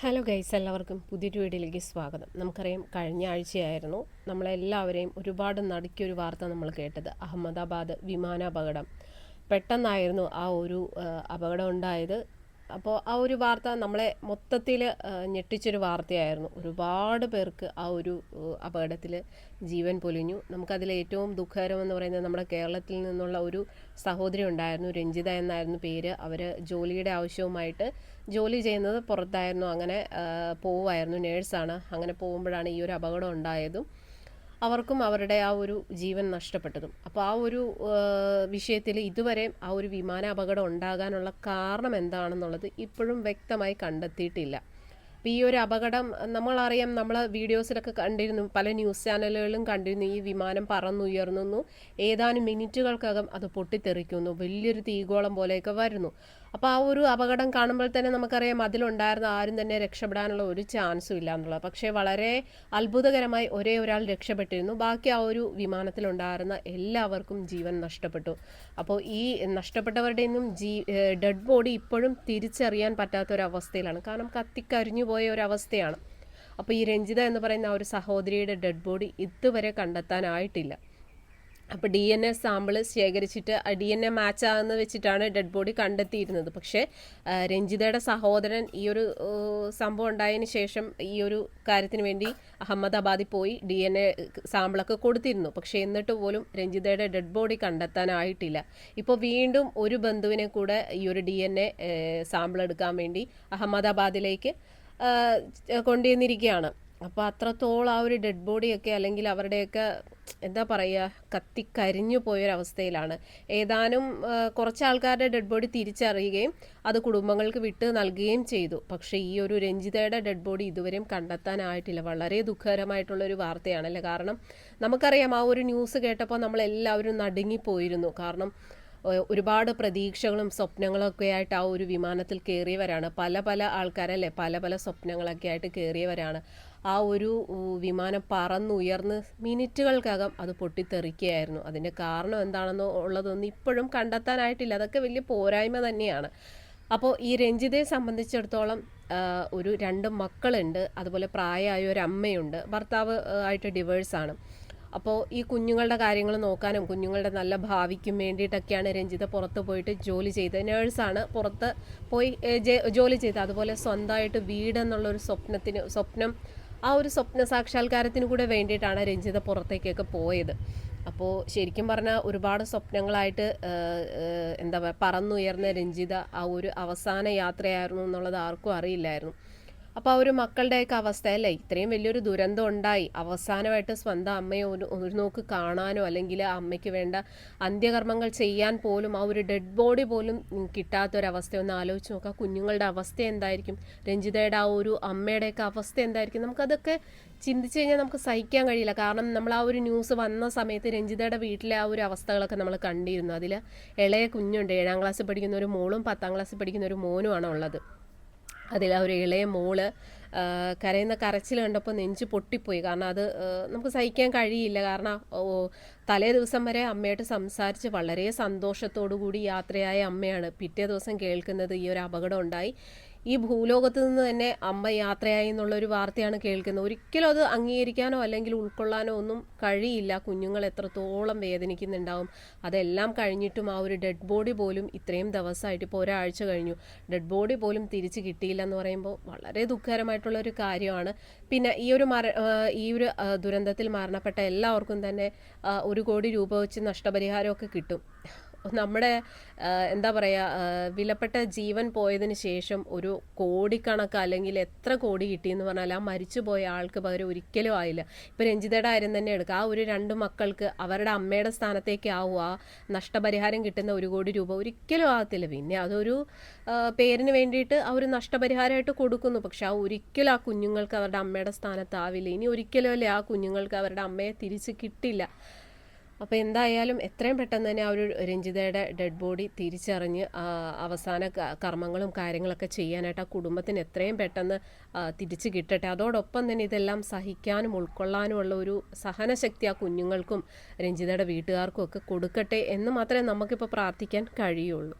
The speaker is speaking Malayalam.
ഹലോ ഗൈസ് എല്ലാവർക്കും പുതിയൊരു വീഡിയോയിലേക്ക് സ്വാഗതം. നമുക്കറിയാം കഴിഞ്ഞ ആഴ്ചയായിരുന്നു നമ്മളെല്ലാവരെയും ഒരുപാട് നടുക്കിയൊരു വാർത്ത നമ്മൾ കേട്ടത്. അഹമ്മദാബാദ് വിമാനാപകടം. പെട്ടെന്നായിരുന്നു ആ ഒരു അപകടം ഉണ്ടായത്. അപ്പോൾ ആ ഒരു വാർത്ത നമ്മളെ മൊത്തത്തിൽ ഞെട്ടിച്ചൊരു വാർത്തയായിരുന്നു. ഒരുപാട് പേർക്ക് ആ ഒരു അപകടത്തിൽ ജീവൻ പൊലിഞ്ഞു. നമുക്കതിൽ ഏറ്റവും ദുഃഖകരമെന്ന് പറയുന്നത് നമ്മുടെ കേരളത്തിൽ നിന്നുള്ള ഒരു സഹോദരി ഉണ്ടായിരുന്നു രഞ്ജിത എന്നായിരുന്നു പേര്. അവർ ജോലിയുടെ ആവശ്യവുമായിട്ട് ജോലി ചെയ്യുന്നത് പുറത്തായിരുന്നു. അങ്ങനെ പോവുമായിരുന്നു നേഴ്സാണ്. അങ്ങനെ പോകുമ്പോഴാണ് ഈ ഒരു അപകടം ഉണ്ടായതും. അവർക്കും അവരുടെ ആ ഒരു ജീവൻ നഷ്ടപ്പെട്ടതും. അപ്പോൾ ആ ഒരു വിഷയത്തിൽ ഇതുവരെ ആ ഒരു വിമാന അപകടം ഉണ്ടാകാനുള്ള കാരണം എന്താണെന്നുള്ളത് ഇപ്പോഴും വ്യക്തമായി കണ്ടെത്തിയിട്ടില്ല. അപ്പോൾ ഈ ഒരു അപകടം നമ്മളറിയാം നമ്മൾ വീഡിയോസിലൊക്കെ കണ്ടിരുന്നു പല ന്യൂസ് ചാനലുകളിലും കണ്ടിരുന്നു ഈ വിമാനം പറന്നുയർന്നു ഏതാനും മിനിറ്റുകൾക്കകം അത് പൊട്ടിത്തെറിക്കുന്നു വലിയൊരു തീകോളം പോലെയൊക്കെ വരുന്നു. അപ്പോൾ ആ ഒരു അപകടം കാണുമ്പോൾ തന്നെ നമുക്കറിയാം അതിലുണ്ടായിരുന്ന ആരും തന്നെ രക്ഷപ്പെടാനുള്ള ഒരു ചാൻസും ഇല്ല എന്നുള്ളത്. പക്ഷേ വളരെ അത്ഭുതകരമായി ഒരേ ഒരാൾ രക്ഷപ്പെട്ടിരുന്നു. ബാക്കി ആ ഒരു വിമാനത്തിലുണ്ടായിരുന്ന എല്ലാവർക്കും ജീവൻ നഷ്ടപ്പെട്ടു. അപ്പോൾ ഈ നഷ്ടപ്പെട്ടവരുടെ ജീ ഡെഡ് ബോഡി ഇപ്പോഴും തിരിച്ചറിയാൻ പറ്റാത്തൊരവസ്ഥയിലാണ്. കാരണം കത്തിക്കരിഞ്ഞു പോയ ഒരവസ്ഥയാണ് അപ്പോൾ ഈ രഞ്ജിത എന്ന് പറയുന്ന ആ ഒരു സഹോദരിയുടെ ഡെഡ് ബോഡി ഇതുവരെ കണ്ടെത്താനായിട്ടില്ല. അപ്പോൾ ഡി എൻ എ സാമ്പിൾ ശേഖരിച്ചിട്ട് ഡി എൻ എ മാച്ച് ആകുന്ന വെച്ചിട്ടാണ് ഡെഡ് ബോഡി കണ്ടെത്തിയിരുന്നത്. പക്ഷേ രഞ്ജിതയുടെ സഹോദരൻ ഈ ഒരു സംഭവം ഉണ്ടായതിന് ശേഷം ഈ ഒരു കാര്യത്തിന് വേണ്ടി അഹമ്മദാബാദിൽ പോയി ഡി എൻ എ സാമ്പിളൊക്കെ കൊടുത്തിരുന്നു. പക്ഷേ എന്നിട്ട് പോലും രഞ്ജിതയുടെ ഡെഡ് ബോഡി കണ്ടെത്താനായിട്ടില്ല. ഇപ്പോൾ വീണ്ടും ഒരു ബന്ധുവിനെ കൂടെ ഈ ഒരു ഡി എൻ എ സാമ്പിൾ എടുക്കാൻ വേണ്ടി അഹമ്മദാബാദിലേക്ക് കൊണ്ടുവന്നിരിക്കുകയാണ്. അപ്പോൾ അത്രത്തോളം ആ ഒരു ഡെഡ് ബോഡിയൊക്കെ അല്ലെങ്കിൽ അവരുടെയൊക്കെ എന്താ പറയുക കത്തിക്കരിഞ്ഞു പോയൊരവസ്ഥയിലാണ്. ഏതാനും കുറച്ച് ആൾക്കാരുടെ ഡെഡ് ബോഡി തിരിച്ചറിയുകയും അത് കുടുംബങ്ങൾക്ക് വിട്ട് നൽകുകയും ചെയ്തു. പക്ഷേ ഈ ഒരു രഞ്ജിതയുടെ ഡെഡ് ബോഡി ഇതുവരെയും കണ്ടെത്താനായിട്ടില്ല. വളരെ ദുഃഖകരമായിട്ടുള്ളൊരു വാർത്തയാണല്ലേ? കാരണം നമുക്കറിയാം ആ ഒരു ന്യൂസ് കേട്ടപ്പോൾ നമ്മളെല്ലാവരും നടുങ്ങിപ്പോയിരുന്നു. കാരണം ഒരുപാട് പ്രതീക്ഷകളും സ്വപ്നങ്ങളും ഒക്കെ ആയിട്ട് ആ ഒരു വിമാനത്തിൽ കയറിയവരാണ് പല പല ആൾക്കാരല്ലേ പല പല സ്വപ്നങ്ങളൊക്കെ ആയിട്ട് കയറിയവരാണ് ആ ഒരു വിമാനം പറന്നുയർന്ന് മിനിറ്റുകൾക്കകം അത് പൊട്ടിത്തെറിക്കുകയായിരുന്നു. അതിന്റെ കാരണം എന്താണെന്നോ ഉള്ളതൊന്നും ഇപ്പോഴും കണ്ടെത്താനായിട്ടില്ല. അതൊക്കെ വലിയ പോരായ്മ തന്നെയാണ്. അപ്പോൾ ഈ രഞ്ജിതയെ സംബന്ധിച്ചിടത്തോളം ഒരു രണ്ട് മക്കളുണ്ട്. അതുപോലെ പ്രായമായ ഒരു അമ്മയുണ്ട്. ഭർത്താവ് ആയിട്ട് ഡിവേഴ്സാണ്. അപ്പോൾ ഈ കുഞ്ഞുങ്ങളുടെ കാര്യങ്ങൾ നോക്കാനും കുഞ്ഞുങ്ങളുടെ നല്ല ഭാവിക്കും വേണ്ടിയിട്ടൊക്കെയാണ് രഞ്ജിത പുറത്ത് പോയിട്ട് ജോലി ചെയ്തത്. നേഴ്സാണ് പുറത്ത് പോയി ജോലി ചെയ്തത്. അതുപോലെ സ്വന്തമായിട്ട് വീടെന്നുള്ളൊരു സ്വപ്നത്തിന് സ്വപ്നം ആ ഒരു സ്വപ്ന സാക്ഷാത്കാരത്തിന് കൂടെ വേണ്ടിയിട്ടാണ് രഞ്ജിത പുറത്തേക്കൊക്കെ പോയത്. അപ്പോൾ ശരിക്കും പറഞ്ഞാൽ ഒരുപാട് സ്വപ്നങ്ങളായിട്ട് എന്താ പറയുക പറന്നുയർന്ന രഞ്ജിത ആ ഒരു അവസാന യാത്രയായിരുന്നു എന്നുള്ളത് ആർക്കും അറിയില്ലായിരുന്നു. അപ്പോൾ ആ ഒരു മക്കളുടെയൊക്കെ അവസ്ഥ അല്ലേ? ഇത്രയും വലിയൊരു ദുരന്തം ഉണ്ടായി. അവസാനമായിട്ട് സ്വന്തം അമ്മയെ ഒരു ഒരു നോക്ക് കാണാനോ അല്ലെങ്കിൽ ആ അമ്മയ്ക്ക് വേണ്ട അന്ത്യകർമ്മങ്ങൾ ചെയ്യാൻ പോലും ആ ഒരു ഡെഡ് ബോഡി പോലും കിട്ടാത്തൊരവസ്ഥ ഒന്ന് ആലോചിച്ച് നോക്കുക കുഞ്ഞുങ്ങളുടെ അവസ്ഥ എന്തായിരിക്കും? രഞ്ജിതയുടെ ആ ഒരു അമ്മയുടെയൊക്കെ അവസ്ഥ എന്തായിരിക്കും? നമുക്കതൊക്കെ ചിന്തിച്ചു കഴിഞ്ഞാൽ നമുക്ക് സഹിക്കാൻ കഴിയില്ല. കാരണം നമ്മൾ ആ ഒരു ന്യൂസ് വന്ന സമയത്ത് രഞ്ജിതയുടെ വീട്ടിലെ ആ ഒരു അവസ്ഥകളൊക്കെ നമ്മൾ കണ്ടിരുന്നു. അതിൽ ഇളയ കുഞ്ഞുണ്ട്. ഏഴാം ക്ലാസ്സിൽ പഠിക്കുന്ന ഒരു മോളും പത്താം ക്ലാസ്സിൽ പഠിക്കുന്ന ഒരു മോനുമാണ് ഉള്ളത്. അതിൽ ആ ഒരു ഇളയ മോൾ കരയുന്ന കരച്ചിൽ കണ്ടപ്പോൾ നെഞ്ച് പൊട്ടിപ്പോയി. കാരണം അത് നമുക്ക് സഹിക്കാൻ കഴിയില്ല. കാരണം തലേ ദിവസം വരെ അമ്മയായിട്ട് സംസാരിച്ച് വളരെ സന്തോഷത്തോടു കൂടി യാത്രയായ അമ്മയാണ്. പിറ്റേ ദിവസം കേൾക്കുന്നത് ഈ ഒരു അപകടം ഉണ്ടായി. ഈ ഭൂലോകത്ത് നിന്ന് തന്നെ അമ്മ യാത്രയായി എന്നുള്ള ഒരു വാർത്തയാണ് കേൾക്കുന്നത്. ഒരിക്കലും അത് അംഗീകരിക്കാനോ അല്ലെങ്കിൽ ഉൾക്കൊള്ളാനോ ഒന്നും കഴിയില്ല. കുഞ്ഞുങ്ങൾ എത്രത്തോളം വേദനിക്കുന്നുണ്ടാവും. അതെല്ലാം കഴിഞ്ഞിട്ടും ആ ഒരു ഡെഡ് ബോഡി പോലും ഇത്രയും ദിവസമായിട്ട് ഇപ്പോൾ ഒരാഴ്ച കഴിഞ്ഞു. ഡെഡ് ബോഡി പോലും തിരിച്ച് കിട്ടിയില്ല എന്ന് പറയുമ്പോൾ വളരെ ദുഃഖകരമായിട്ടുള്ള ഒരു കാര്യമാണ്. പിന്നെ ഈ ഒരു മര ഈ ഒരു ദുരന്തത്തിൽ മരണപ്പെട്ട എല്ലാവർക്കും തന്നെ ഒരു കോടി രൂപ വെച്ച് നഷ്ടപരിഹാരമൊക്കെ കിട്ടും. നമ്മുടെ എന്താ പറയുക വിലപ്പെട്ട ജീവൻ പോയതിന് ശേഷം ഒരു കോടിക്കണക്ക് അല്ലെങ്കിൽ എത്ര കോടി കിട്ടിയെന്ന് പറഞ്ഞാൽ ആ മരിച്ചു പോയ ആൾക്ക് പകരം ഒരിക്കലും ആയില്ല. ഇപ്പം രഞ്ജിതയുടെ കാര്യം തന്നെ എടുക്കുക ആ ഒരു രണ്ട് മക്കൾക്ക് അവരുടെ അമ്മയുടെ സ്ഥാനത്തേക്ക് ആവും ആ നഷ്ടപരിഹാരം കിട്ടുന്ന ഒരു കോടി രൂപ ഒരിക്കലും ആകത്തില്ല. പിന്നെ അതൊരു പേരിന് വേണ്ടിയിട്ട് ആ ഒരു നഷ്ടപരിഹാരമായിട്ട് കൊടുക്കുന്നു. പക്ഷെ ആ ഒരിക്കലും ആ കുഞ്ഞുങ്ങൾക്ക് അവരുടെ അമ്മയുടെ സ്ഥാനത്താവില്ല. ഇനി ഒരിക്കലും അല്ലേ ആ കുഞ്ഞുങ്ങൾക്ക് അവരുടെ അമ്മയെ തിരിച്ച് കിട്ടില്ല. അപ്പോൾ എന്തായാലും എത്രയും പെട്ടെന്ന് തന്നെ ആ ഒരു രഞ്ജിതയുടെ ഡെഡ് ബോഡി തിരിച്ചറിഞ്ഞ് അവസാന കർമ്മങ്ങളും കാര്യങ്ങളൊക്കെ ചെയ്യാനായിട്ട് ആ കുടുംബത്തിന് എത്രയും പെട്ടെന്ന് തിരിച്ച് കിട്ടട്ടെ. അതോടൊപ്പം തന്നെ ഇതെല്ലാം സഹിക്കാനും ഉൾക്കൊള്ളാനുമുള്ള ഒരു സഹനശക്തി ആ കുഞ്ഞുങ്ങൾക്കും രഞ്ജിതയുടെ വീട്ടുകാർക്കും ഒക്കെ കൊടുക്കട്ടെ എന്ന് മാത്രമേ നമുക്കിപ്പോൾ പ്രാർത്ഥിക്കാൻ കഴിയുള്ളൂ.